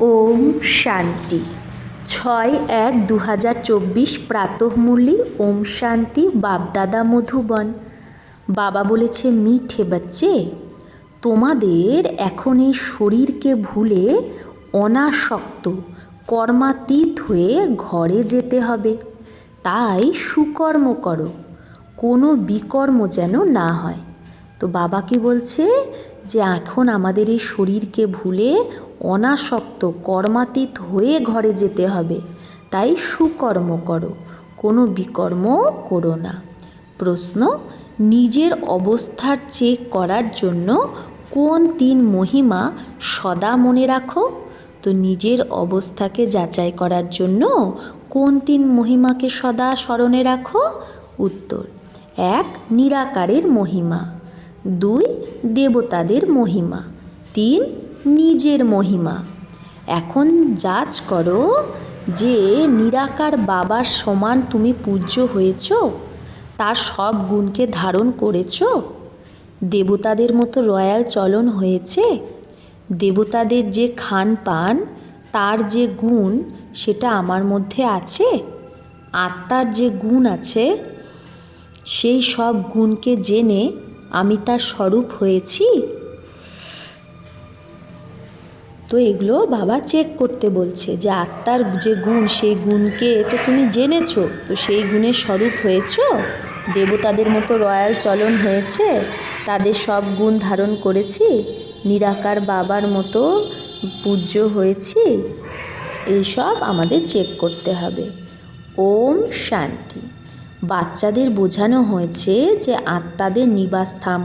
ওম শান্তি। ছয় এক দু হাজার চব্বিশ প্রাতঃমূল্যি ওম শান্তি বাপদাদা মধুবন। বাবা বলেছে, মিঠে বাচ্চে, তোমাদের এখন এই শরীরকে ভুলে অনাসক্ত কর্মাতীত হয়ে ঘরে যেতে হবে। তাই সুকর্ম করো, কোনো বিকর্ম যেন না হয়। তো বাবা কি বলছে, যে এখন আমাদের এই শরীরকে ভুলে অনাসক্ত কর্মাতীত হয়ে ঘরে যেতে হবে। তাই সুকর্ম করো, কোনো বিকর্ম করো না। প্রশ্ন, নিজের অবস্থার চেক করার জন্য কোন তিন মহিমা সদা মনে রাখো? তো নিজের অবস্থাকে যাচাই করার জন্য কোন তিন মহিমাকে সদা স্মরণে রাখো? উত্তর, এক, নিরাকারের মহিমা। দুই, দেবতাদের মহিমা। তিন নিজের মহিমা। এখন যাচ করো যে নিরাকার বাবার সমান তুমি পূজ্য হয়েছ, তার সব গুণকে ধারণ করেছ। দেবতাদের মতো রয়্যাল চলন হয়েছে। দেবতাদের যে খান পান, তার যে গুণ, সেটা আমার মধ্যে আছে। আত্মার যে গুণ আছে, সেই সব গুণকে জেনে আমি তার স্বরূপ হয়েছি। তো এগুলো বাবা চেক করতে বলছে যে আত্মার যে গুণ, সেই গুণকে তো তুমি জেনেছো, তো সেই গুণের স্বরূপ হয়েছ? দেবতাদের মতো রয়্যাল চলন হয়েছে, তাদের সব গুণ ধারণ করেছি, নিরাকার বাবার মতো পূজ্য হয়েছি, এইসব আমাদের চেক করতে হবে। ওম শান্তি। বাচ্চাদের বোঝানো হয়েছে যে আত্মাদের নিবাস স্থান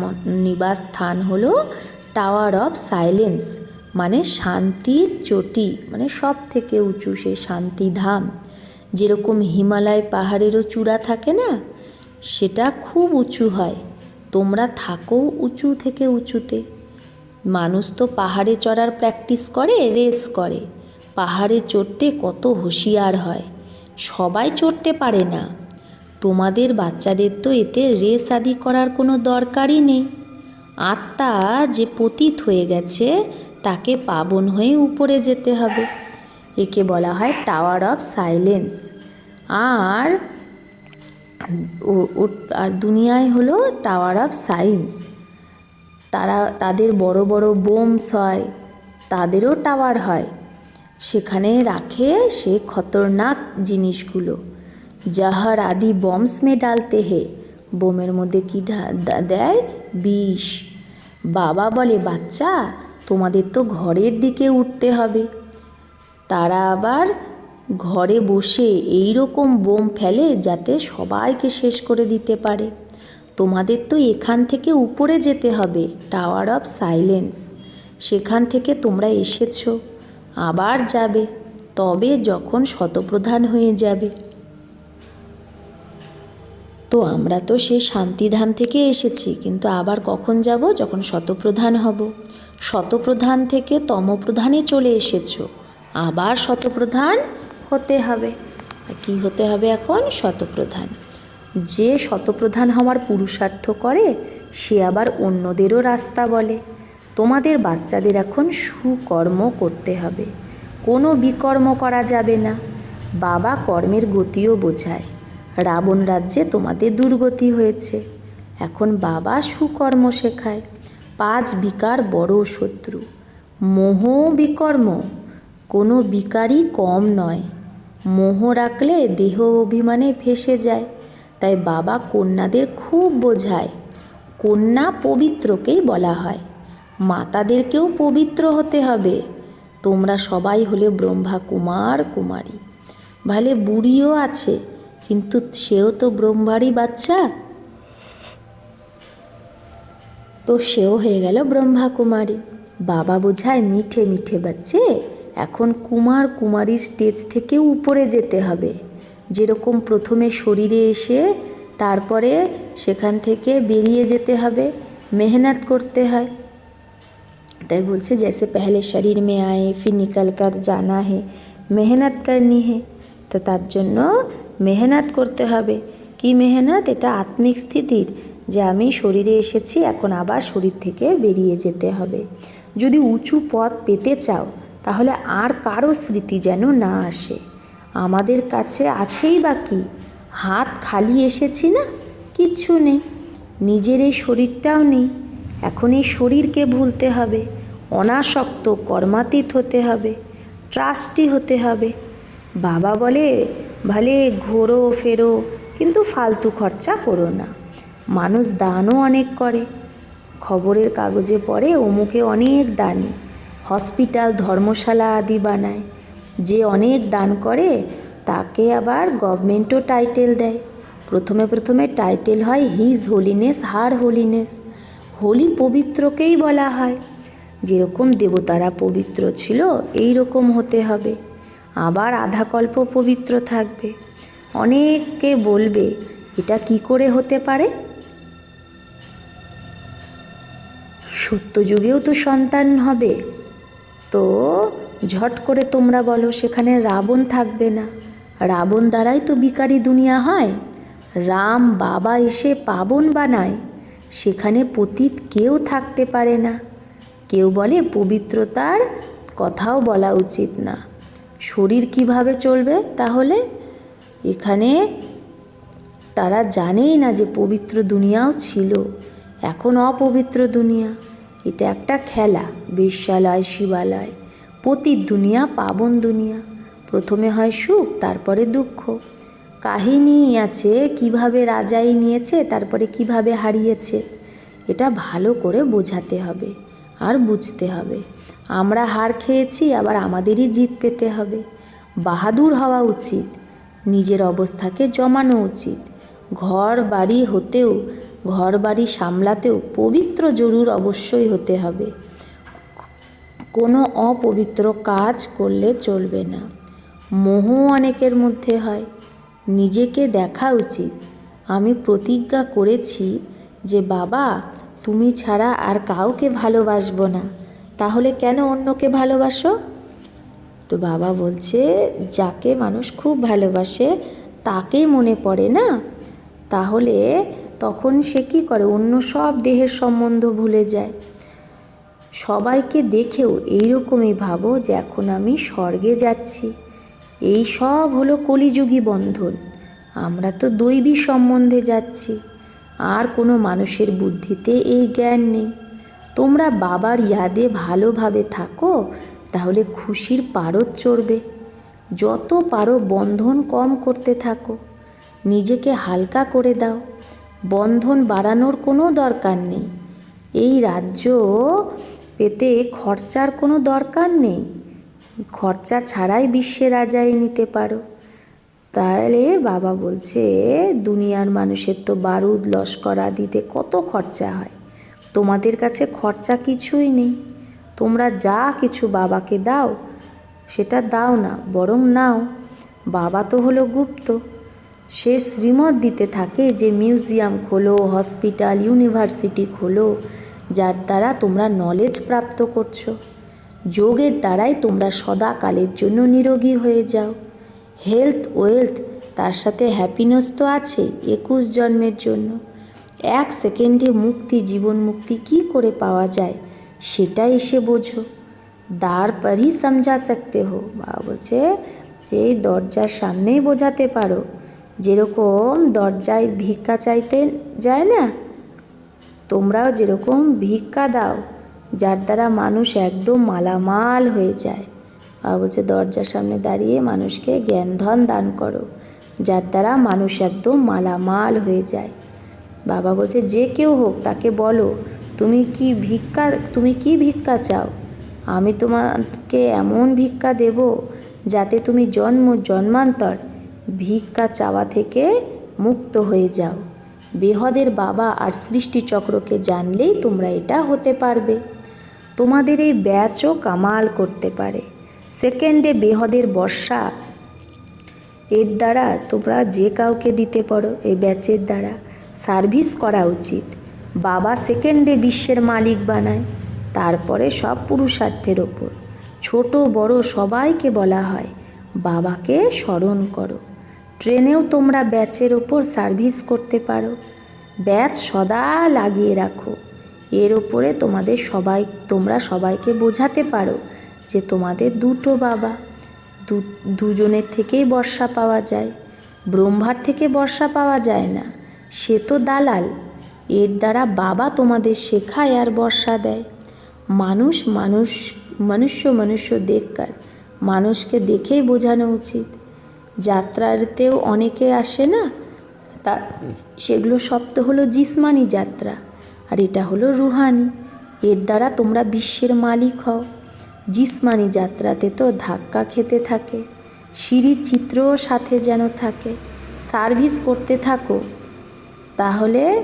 নিবাস স্থান হলো টাওয়ার অফ সাইলেন্স মানে শান্তির চটি মানে সব থেকে উঁচু সেই শান্তিধাম যেরকম হিমালয় পাহাড়েরও চূড়া থাকে না, সেটা খুব উঁচু হয়। তোমরা থাকো উঁচু থেকে উঁচুতে। মানুষ তো পাহাড়ে চড়ার প্র্যাকটিস করে, রেস করে। পাহাড়ে চড়তে কত হুঁশিয়ার হয়। সবাই চড়তে পারে না। তোমাদের বাচ্চাদের তো এতে রেস আদি করার কোনো দরকারই নেই। আত্মা যে পতীত হয়ে গেছে তাকে পাবন হয়ে উপরে যেতে হবে। একে বলা হয় টাওয়ার অফ সাইলেন্স আর আর দুনিয়ায় হলো টাওয়ার অফ সায়েন্স তারা, তাদের বড় বড় বোমস হয়, তাদেরও টাওয়ার হয়। সেখানে রাখে সে খতরনাক জিনিসগুলো। জাহার আদি বমস মে ডালতে হে, বোমের মধ্যে কি দেয়? বিষ। বাবা বলে, বাচ্চা তোমাদের তো ঘরের দিকে উঠতে হবে। তারা আবার ঘরে বসে এই রকম বোম ফেলে যাতে সবাইকে শেষ করে দিতে পারে। তোমাদের তো এখান থেকে উপরে যেতে হবে টাওয়ার অফ সাইলেন্স সেখান থেকে তোমরা এসেছ, আবার যাবে, তবে যখন শতপ্রধান হয়ে যাবে। তো আমরা তো সেই শান্তিধান থেকে এসেছি, কিন্তু আবার কখন যাব যখন শতপ্রধান হব? শতপ্রধান থেকে তমপ্রধানে চলে এসেছ। আবার শতপ্রধান হতে হবে। কি হতে হবে এখন? শতপ্রধান। যে শতপ্রধান হওয়ার পুরুষার্থ করে, সে আবার অন্যদেরও রাস্তা বলে। তোমাদের বাচ্চাদের এখন সুকর্ম করতে হবে। কোনো বিকর্ম করা যাবে না। বাবা কর্মের গতিও বোঝায়। রাবণ রাজ্যে তোমাদের দুর্গতি হয়েছে। এখন বাবা সুকর্ম শেখায়। পাঁচ বিকার বড় শত্রু। মোহ বিকর্ম, কোনো বিকারই কম নয়। মোহ রাখলে দেহ অভিমানে ফেসে যায়। তাই বাবা কন্যাদের খুব বোঝায়। কন্যা পবিত্রকেই বলা হয়। মাতাদেরকেও পবিত্র হতে হবে। তোমরা সবাই হলে ব্রহ্মা কুমার কুমারী। ভালে বুড়িও আছে, কিন্তু সেও তো ব্রহ্মারই বাচ্চা। তো সেও হয়ে গেল ব্রহ্মা কুমারী বাবা বোঝায় মিঠে মিঠে বাচ্চে এখন কুমার কুমারী স্টেজ থেকে উপরে যেতে হবে যেরকম প্রথমে শরীরে এসে তারপরে সেখান থেকে বেরিয়ে যেতে হবে মেহনত করতে হয় তাই বলছে जैसे पहले शरीर में आए फिर निकल कर जाना है মেহনত করনি হে তো তার জন্য মেহনত করতে হবে কি মেহনত এটা আত্মিক স্থিতির যে আমি শরীরে এসেছি, এখন আবার শরীর থেকে বেরিয়ে যেতে হবে। যদি উঁচু পথ পেতে চাও, তাহলে আর কারও স্মৃতি যেন না আসে। আমাদের কাছে আছেই বা কি? হাত খালি এসেছি না? কিচ্ছু নেই। নিজের এই শরীরটাও নেই। এখন এই শরীরকে ভুলতে হবে। অনাসক্ত, কর্মাতীত হতে হবে। ট্রাস্টি হতে হবে। বাবা বলে, ভালে ঘোরো, ফেরো, কিন্তু ফালতু খরচা করো না। মানুষ দানও অনেক করে। খবরের কাগজে পড়ে অমুকে অনেক দানি। হসপিটাল, ধর্মশালা আদি বানায়। যে অনেক দান করে, তাকে আবার গভর্নমেন্টও টাইটেল দেয়। প্রথমে প্রথমে টাইটেল হয় his holiness, her holiness. Holy পবিত্রকেই বলা হয়। যেরকম দেবতারা পবিত্র ছিল এই রকম হতে হবে। আবার আধাকল্প পবিত্র থাকবে। অনেককে বলবে, এটা কি করে হতে পারে? সত্যযুগেও তো সন্তান হবে। তো ঝট করে তোমরা বলো, সেখানে রাবণ থাকবে না। রাবণ দ্বারাই তো বিকারি দুনিয়া হয়। রাম বাবা এসে পাবন বানায়। সেখানে পতীত কেউ থাকতে পারে না। কেউ বলে পবিত্রতার কথাও বলা উচিত না। শরীর কীভাবে চলবে তাহলে? এখানে তারা জানেই না যে পবিত্র দুনিয়াও ছিল। এখন অপবিত্র দুনিয়া। এটা একটা খেলা বিশ্বালয় শিবালয়। পতির দুনিয়া পাবন দুনিয়া। প্রথমে হয় সুখ, তারপরে দুঃখ। কাহিনী আছে, কীভাবে রাজাই নিয়েছে, তারপরে কীভাবে হারিয়েছে। এটা ভালো করে বোঝাতে হবে আর বুঝতে হবে। আমরা হার খেয়েছি, আবার আমাদেরই জিত পেতে হবে। বাহাদুর হওয়া উচিত, নিজের অবস্থাকে জমানো উচিত। ঘর বাড়ি হতেও ঘর বাড়ি সামলাতেও পবিত্র জরুর অবশ্যই হতে হবে। কোনো অপবিত্র কাজ করলে চলবে না। মোহ অনেকের মধ্যে হয়। নিজেকে দেখা উচিত। আমি প্রতিজ্ঞা করেছি যে, বাবা, তুমি ছাড়া আর কাউকে ভালোবাসবো না। তাহলে কেন অন্যকে ভালোবাসো? তো বাবা বলছে, যাকে মানুষ খুব ভালোবাসে, তাকেই মনে পড়ে না? তাহলে তখন সে কী করে? অন্য সব দেহের সম্বন্ধ ভুলে যায়। সবাইকে দেখেও এইরকমই ভাবো যে এখন আমি স্বর্গে যাচ্ছি। এই সব হলো কলিযুগী বন্ধন। আমরা তো দৈবী সম্বন্ধে যাচ্ছি। আর কোনো মানুষের বুদ্ধিতে এই জ্ঞান নেই। তোমরা বাবার ইয়াদে ভালোভাবে থাকো, তাহলে খুশির পারদ চড়বে। যত পারো বন্ধন কম করতে থাকো। নিজেকে হালকা করে দাও। বন্ধন বাড়ানোর কোনো দরকার নেই। এই রাজ্য পেতে খরচার কোনো দরকার নেই। খরচা ছাড়াই বিশ্বে রাজাই নিতে পারো। তাহলে বাবা বলছে, দুনিয়ার মানুষের তো বারুদ, লস্কর আদিতে কত খরচা হয়। তোমাদের কাছে খরচা কিছুই নেই। তোমরা যা কিছু বাবাকে দাও, সেটা দাও না, বরং নাও। বাবা তো হলো গুপ্ত। সে শ্রীমত দিতে থাকে যে মিউজিয়াম খোলো, হসপিটাল, ইউনিভার্সিটি খোলো, যার দ্বারা তোমরা নলেজ প্রাপ্ত করছ। যোগের দ্বারাই তোমরা সদাকালের জন্য নিরোগী হয়ে যাও। হেলথ ওয়েলথ তার সাথে হ্যাপিনেস তো আছে একুশ জন্মের জন্য। এক সেকেন্ডে মুক্তি, জীবন মুক্তি কি করে পাওয়া যায় সেটা এসে বোঝো। দ্বার পরই সমঝা সকতে হো। বাবা বলছে, এই দরজার সামনেই বোঝাতে পারো। যেরকম দরজায় ভিক্ষা চাইতে যায় না, তোমরাও যেরকম ভিক্ষা দাও, যার দ্বারা মানুষ একদম মালামাল হয়ে যায়। বাবা বলছে, দরজার সামনে দাঁড়িয়ে মানুষকে জ্ঞানধন দান করো, যার দ্বারা মানুষ একদম মালামাল হয়ে যায়। বাবা বলছে, যে কেউ হোক তাকে বলো, তুমি কি ভিক্ষা, তুমি কি ভিক্ষা চাও? আমি তোমাকে এমন ভিক্ষা দেব যাতে তুমি জন্ম, জন্মান্তর ভিক্ষা চাওয়া থেকে মুক্ত হয়ে যাও। বেহদের বাবা আর সৃষ্টিচক্রকে জানলেই তোমরা এটা হতে পারবে। তোমাদের এই ব্যাচও কামাল করতে পারে। সেকেন্ডে বেহদের বর্ষা, এর দ্বারা তোমরা যে কাউকে দিতে পারো, এই ব্যাচের দ্বারা। সার্ভিস করা উচিত। বাবা সেকেন্ডে বিশ্বের মালিক বানায়, তারপরে সব পুরুষার্থের ওপর। ছোট বড় সবাইকে বলা হয়, বাবাকে স্মরণ করো। ট্রেনেও তোমরা ব্যাচের ওপর সার্ভিস করতে পারো। ব্যাচ সদা লাগিয়ে রাখো। এর ওপরে তোমাদের সবাই, তোমরা সবাইকে বোঝাতে পারো যে তোমাদের দুটো বাবা, দু, দুজনের থেকেই বর্ষা পাওয়া যায়। ব্রহ্মার থেকে বর্ষা পাওয়া যায় না। সে তো দালাল। এর দ্বারা বাবা তোমাদের শেখায় আর বর্ষা দেয়। মানুষ মানুষ, মনুষ্য মনুষ্য দেখকার মানুষকে দেখেই বোঝানো উচিত। যাত্রাতেও অনেকে আসে না? তা সেগুলো সব তো হলো জিসমানি যাত্রা। আর এটা হলো রুহানি। এর দ্বারা তোমরা বিশ্বের মালিক হও। জিসমানি যাত্রাতে তো ধাক্কা খেতে থাকে। সিঁড়ি চিত্রও সাথে যেন থাকে। সার্ভিস করতে থাকো। তাহলে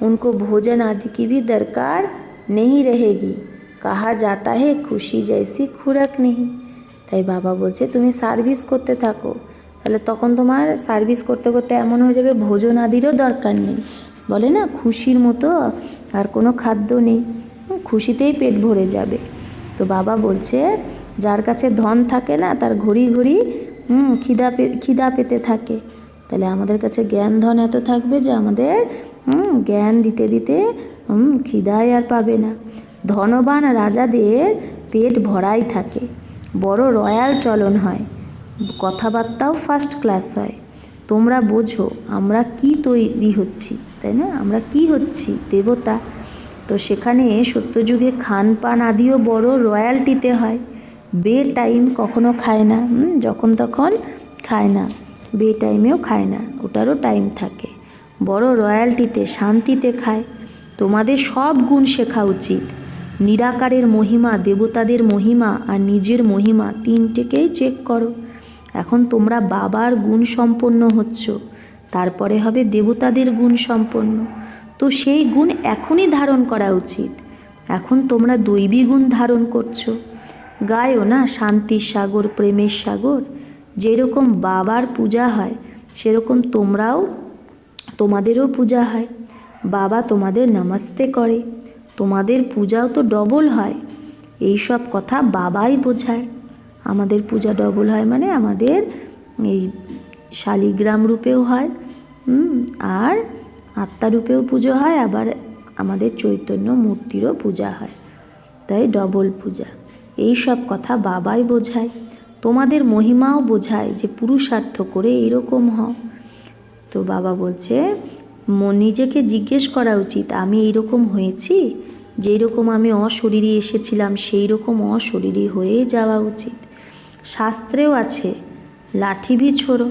উনকো ভোজন আদি কি ভি দরকার নেই রেহেগি। কাহা যাতা হে খুশি জয়সি খুরাক নেই তাই বাবা বলছে, তুমি সার্ভিস করতে থাকো। তাহলে তখন তোমার সার্ভিস করতে করতে এমন হয়ে যাবে, ভোজন আদিরও দরকার নেই। বলে না, খুশির মতো আর কোনো খাদ্য নেই। খুশিতেই পেট ভরে যাবে। তো বাবা বলছে, যার কাছে ধন থাকে না, তার ঘড়ি ঘড়ি খিদা পে, খিদা পেতে থাকে। তাহলে আমাদের কাছে জ্ঞান ধন এত থাকবে যে আমাদের জ্ঞান দিতে দিতে খিদাই আর পাবে না। ধনবান রাজাদের পেট ভরাই থাকে। বড় রয়্যাল চলন হয়। কথাবার্তাও ফার্স্ট ক্লাস হয়। তোমরা বোঝো, আমরা কি তৈরি হচ্ছি, তাই না? আমরা কি হচ্ছি, দেবতা? তো সেখানে সত্যযুগে খান পান আদিও বড় রয়্যালটিতে হয়। বে টাইম কখনো খায় না যখন তখন খায় না বে টাইমেও খায় না, ওটারও টাইম থাকে। বড় রয়্যালটিতে শান্তিতে খায়। তোমাদের সব গুণ শেখা উচিত। নিরাকারের মহিমা, দেবতাদের মহিমা আর নিজের মহিমা তিনটেকেই চেক করো। এখন তোমরা বাবার গুণ সম্পন্ন হচ্ছ। তারপরে হবে দেবতাদের গুণ সম্পন্ন। তো সেই গুণ এখনই ধারণ করা উচিত। এখন তোমরা দৈবী গুণ ধারণ করছ। গায়ও না শান্তির সাগর, প্রেমের সাগর? যেরকম বাবার পূজা হয়, সেরকম তোমরাও তোমাদেরও পূজা হয়। বাবা তোমাদের নমস্তে করে। তোমাদের পূজাও তো ডবল হয়। এই সব কথা বাবাই বোঝায়। আমাদের পূজা ডবল হয় মানে আমাদের এই শালিগ্রাম রূপেও হয় আর আত্মারূপেও পুজো হয়, আবার আমাদের চৈতন্য মূর্তিরও পূজা হয়। তাই ডবল পূজা। এই সব কথা বাবাই বোঝায়। তোমাদের মহিমাও বোঝায় যে পুরুষার্থ করে এরকম হও। তো বাবা বলছে নিজেকে জিজ্ঞেস করা উচিত, আমি এইরকম হয়েছি? যেই রকম আমি অশরীরী এসেছিলাম সেই রকম অশরীরী হয়ে যাওয়া উচিত। শাস্ত্রেও আছে, লাঠি ভি ছোড়ো।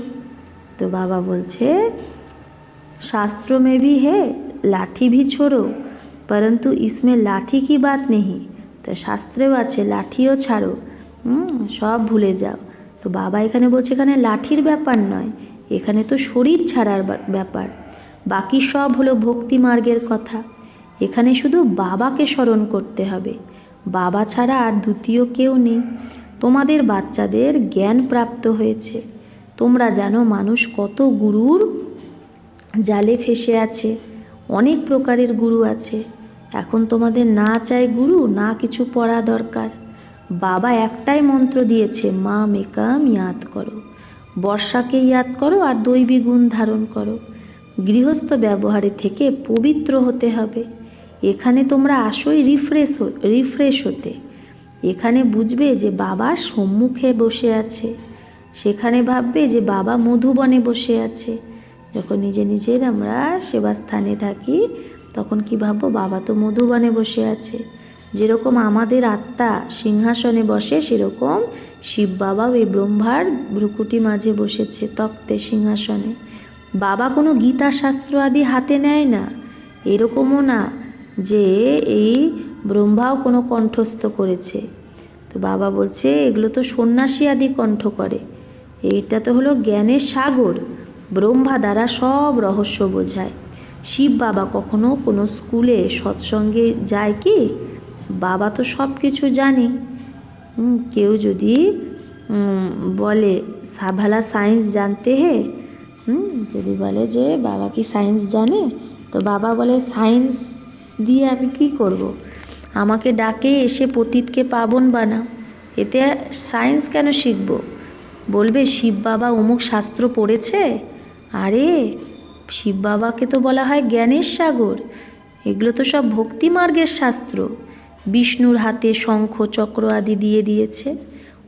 তো বাবা বলছে, শাস্ত্র মে ভি হে, লাঠি ভি ছোড়ো, পরন্তু ইসমে লাঠি কি বাত নেহি? তো শাস্ত্রেও আছে, লাঠিও ছাড়ো সব ভুলে যাও। তো বাবা এখানে বলছে, এখানে লাঠির ব্যাপার নয়, এখানে তো শরীর ছাড়ার ব্যাপার। বাকি সব হলো ভক্তি মার্গের কথা। এখানে শুধু বাবাকে স্মরণ করতে হবে। বাবা ছাড়া আর দ্বিতীয় কেউ নেই। তোমাদের বাচ্চাদের জ্ঞান প্রাপ্ত হয়েছে। তোমরা জানো মানুষ কত গুরুর জালে ফেসে আছে, অনেক প্রকারের গুরু আছে। এখন তোমাদের না চাই গুরু, না কিছু পড়া দরকার। বাবা একটাই মন্ত্র দিয়েছে, মা মেকাম ইয়াদ করো। বর্ষাকে ইয়াদ করো আর দৈবী গুণ ধারণ করো। গৃহস্থ ব্যবহারে থেকে পবিত্র হতে হবে। এখানে তোমরা আসোই রিফ্রেশ রিফ্রেশ হতে। এখানে বুঝবে যে বাবা সম্মুখে বসে আছে। সেখানে ভাববে যে বাবা মধুবনে বসে আছে। যখন নিজে নিজের আমরা সেবাস্থানে থাকি, তখন কি ভাববো, বাবা তো মধুবনে বসে আছে। যেরকম আমাদের আত্মা সিংহাসনে বসে, সেরকম শিব বাবাও এই ব্রহ্মার ভ্রুকুটি মাঝে বসেছে তক্তে সিংহাসনে। বাবা কোনো গীতা শাস্ত্র আদি হাতে নেয় না। এরকমও না যে এই ব্রহ্মাও কোনো কণ্ঠস্থ করেছে। তো বাবা বলছে, এগুলো তো সন্ন্যাসী আদি কণ্ঠ করে। এইটা তো হলো জ্ঞানের সাগর। ব্রহ্মা দ্বারা সব রহস্য বোঝায়। শিব বাবা কখনো কোনো স্কুলে সৎসঙ্গে যায় কি? বাবা তো সব কিছু জানে। কেউ যদি বলে, সাভালা সায়েন্স জানতে হে? যদি বলে যে, বাবা কি সায়েন্স জানে? তো বাবা বলে, সায়েন্স দিয়ে আমি কি করব। আমাকে ডাকে এসে পতীতকে পাবন বানা। এতে সায়েন্স কেন শিখব? বলবে, শিব বাবা অমুক শাস্ত্র পড়েছে? আরে, শিব বাবাকে তো বলা হয় জ্ঞানের সাগর। এগুলো তো সব ভক্তি মার্গের শাস্ত্র। বিষ্ণুর হাতে শঙ্খ, চক্র আদি দিয়ে দিয়েছে।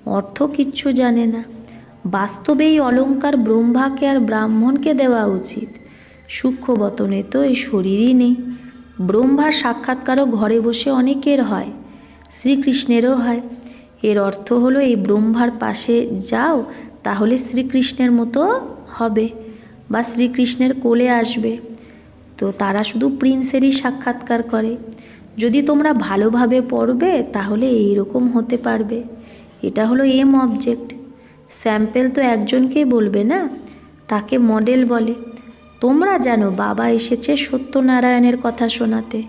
অর্থ কিচ্ছু জানে না। বাস্তবে এই অলঙ্কার ব্রহ্মাকে আর ব্রাহ্মণকে দেওয়া উচিত। সূক্ষ্ম বতনে তো এই শরীরই নেই। ব্রহ্মার সাক্ষাৎকারও ঘরে বসে অনেকের হয়, শ্রীকৃষ্ণেরও হয়। এর অর্থ হলো, এই ব্রহ্মার পাশে যাও, তাহলে শ্রীকৃষ্ণের মতো হবে বা শ্রীকৃষ্ণের কোলে আসবে। তো তারা শুধু প্রিন্সেরই সাক্ষাৎকার করে। যদি তোমরা ভালোভাবে পড়বে, তাহলে এইরকম হতে পারবে। এটা হলো এম অবজেক্ট স্যাম্পেল তো একজনকেই বলবে না? তাকে মডেল বলে। তোমরা জানো বাবা এসেছে সত্যনারায়ণের কথা শোনাতে,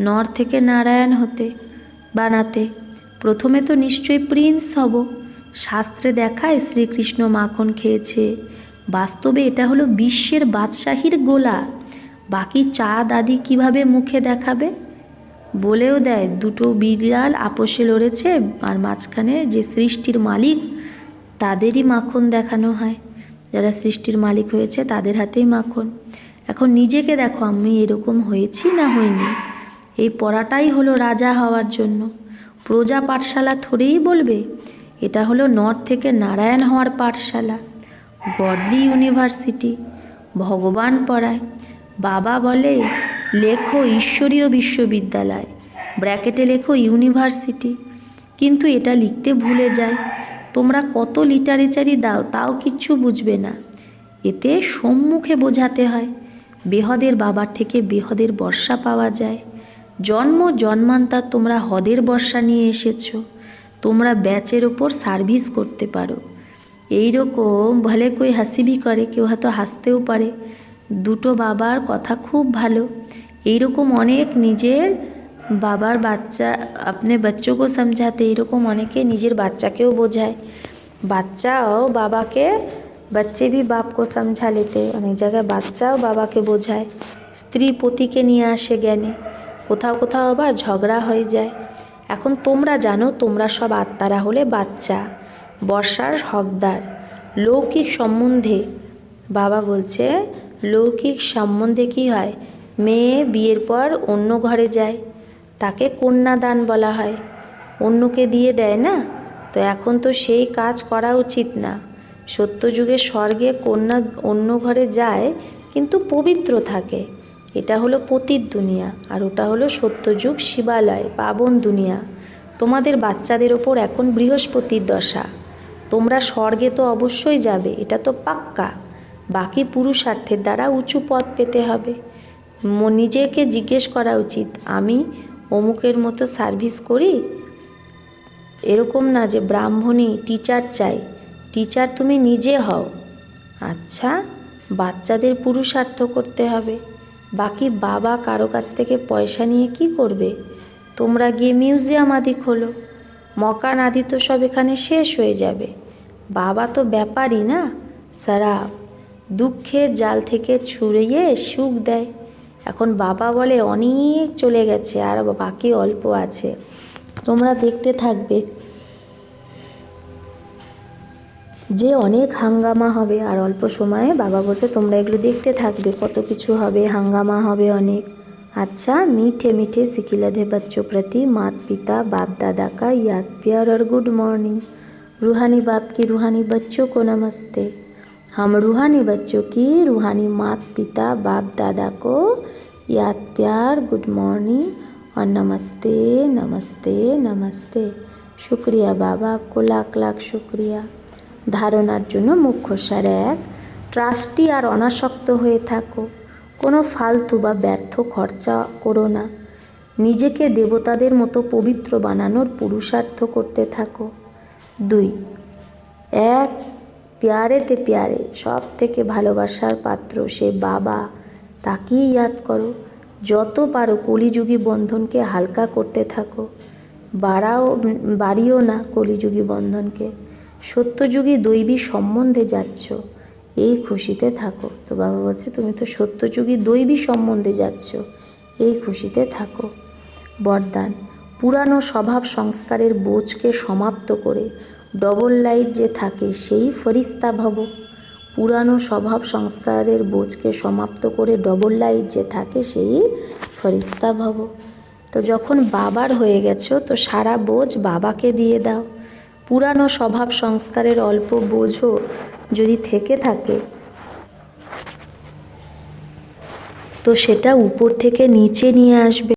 নর থেকে নারায়ণ হতে, বানাতে। প্রথমে তো নিশ্চয়ই প্রিন্স হব। শাস্ত্রে দেখায় শ্রীকৃষ্ণ মাখন খেয়েছে। বাস্তবে এটা হলো বিশ্বের বাদশাহীর গোলা। বাকি চা দাদি কীভাবে মুখে দেখাবে? বলেও দেয়, দুটো বিড়াল আপোষে লড়েছে, আর মাঝখানে যে সৃষ্টির মালিক, তাদেরই মাখন দেখানো হয়। যারা সৃষ্টির মালিক হয়েছে তাদের হাতেই মাখন। এখন নিজেকে দেখো, আমি এরকম হয়েছি না হইনি। এই পড়াটাই হলো রাজা হওয়ার জন্য। প্রজা পাঠশালা থরেই বলবে, এটা হলো নর্থ থেকে নারায়ণ হওয়ার পাঠশালা। গডলি ইউনিভার্সিটি, ভগবান পড়ায়। বাবা বলে, লেখো ঈশ্বরীয় বিশ্ববিদ্যালয়। ব্র্যাকেটে লেখো ইউনিভার্সিটি। কিন্তু এটা লিখতে ভুলে যায়। তোমরা কত লিটারেচারি দাও, তাও কিচ্ছু বুঝবে না। এতে সম্মুখে বোঝাতে হয়, বেহদের বাবার থেকে বেহদের বর্ষা পাওয়া যায়। জন্ম জন্মান্তর তোমরা হদের বর্ষা নিয়ে এসেছ, তোমরা ব্যাচের ওপর সার্ভিস করতে পারো। এই রকম ভলে কই হাসি ভি করে, কেউ হয়তো হাসতেও পারে। দুটো বাবার কথা খুব ভালো। এইরকম অনেক নিজের বাবার বাচ্চা আপনি বাচ্চোকে সমঝাতে এরকম অনেকে নিজের বাচ্চাকেও বোঝায়। বাচ্চাও বাবাকে, বাচ্চে ভি বাপকে সমঝা লেতে। অনেক জায়গায় বাচ্চাও বাবাকে বোঝায়। স্ত্রী পতিকে নিয়ে আসে জ্ঞানে। কোথাও কোথাও আবার ঝগড়া হয়ে যায়। এখন তোমরা জানো, তোমরা সব আত্মারা হলে বাচ্চা, বর্ষার হকদার। লৌকিক সম্বন্ধে বাবা বলছে, লৌকিক সম্বন্ধে কি হয়? মেয়ে বিয়ের পর অন্য ঘরে যায়। তাকে কন্যাদান বলা হয়। অন্যকে দিয়ে দেয় না? তো এখন তো সেই কাজ করা উচিত না। সত্যযুগে স্বর্গে কন্যা অন্য ঘরে যায়, কিন্তু পবিত্র থাকে। এটা হলো পতির দুনিয়া, আর ওটা হলো সত্যযুগ শিবালয়, পাবন দুনিয়া। তোমাদের বাচ্চাদের ওপর এখন বৃহস্পতির দশা। তোমরা স্বর্গে তো অবশ্যই যাবে, এটা তো পাক্কা। বাকি পুরুষার্থের দ্বারা উঁচু পথ পেতে হবে। নিজেকে জিজ্ঞেস করা উচিত, আমি অমুকের মতো সার্ভিস করি? এরকম না যে ব্রাহ্মণী টিচার চাই টিচার তুমি নিজে হও। আচ্ছা বাচ্চাদের পুরুষার্থ করতে হবে। বাকি বাবা কারও কাছ থেকে পয়সা নিয়ে কি করবে? তোমরা গিয়ে মিউজিয়াম আদি খোলো। মকান আদি তো সব এখানে শেষ হয়ে যাবে। বাবা তো ব্যাপারই না। সারা দুঃখের জাল থেকে ছুড়িয়ে সুখ দেয়। এখন বাবা বলে অনেক চলে গেছে আর বাকি অল্প আছে তোমরা দেখতে থাকবে যে অনেক হাঙ্গামা হবে আর অল্প সময়ে বাবা বলছে তোমরা এগুলো দেখতে থাকবে কত কিছু হবে হাঙ্গামা হবে অনেক अच्छा मीठे मीठे सिकिलधे बच्चों प्रति मात पिता बाप दादा का याद प्यार और गुड मॉर्निंग रूहानी बाप की रूहानी बच्चों को नमस्ते हम रूहानी बच्चों की रूहानी मात पिता बाप दादा को याद प्यार गुड मॉर्निंग और नमस्ते नमस्ते नमस्ते शुक्रिया बाबा आपको लाख लाख शुक्रिया ধারণার জন্য মুখ্য সার এক ট্রাস্টি আর অনাসক্ত হয়ে থাকো কোনো ফালতু বা ব্যর্থ খরচা করো না নিজেকে দেবতাদের মতো পবিত্র বানানোর পুরুষার্থ করতে থাকো দুই এক প্যারেতে প্যারে সব থেকে ভালোবাসার পাত্র সে বাবা। তাকেই ইয়াদ করো, যত পারো কলিযুগী বন্ধনকে হালকা করতে থাকো। বাড়াও, বাড়িও না কলিযুগী বন্ধনকে। সত্যযুগী দৈবী সম্বন্ধে যাচ্ছ, এই খুশিতে থাকো। তো বাবা বলছে, তুমি তো সত্যযুগী দৈবী সম্বন্ধে যাচ্ছ, এই খুশিতে থাকো। বরদান, পুরানো স্বভাব সংস্কারের বোঝকে সমাপ্ত করে ডবল লাইট যে থাকে সেই ফরিস্তা ভব। পুরানো স্বভাব সংস্কারের বোঝকে সমাপ্ত করে ডবল লাইট যে থাকে সেই ফরিস্তা ভব। তো যখন বাবার হয়ে গেছো, তো সারা বোঝ বাবাকে দিয়ে দাও। পুরানো স্বভাব সংস্কারের অল্প বোঝও যদি থেকে থাকে, তো সেটা উপর থেকে নিচে নিয়ে আসবে।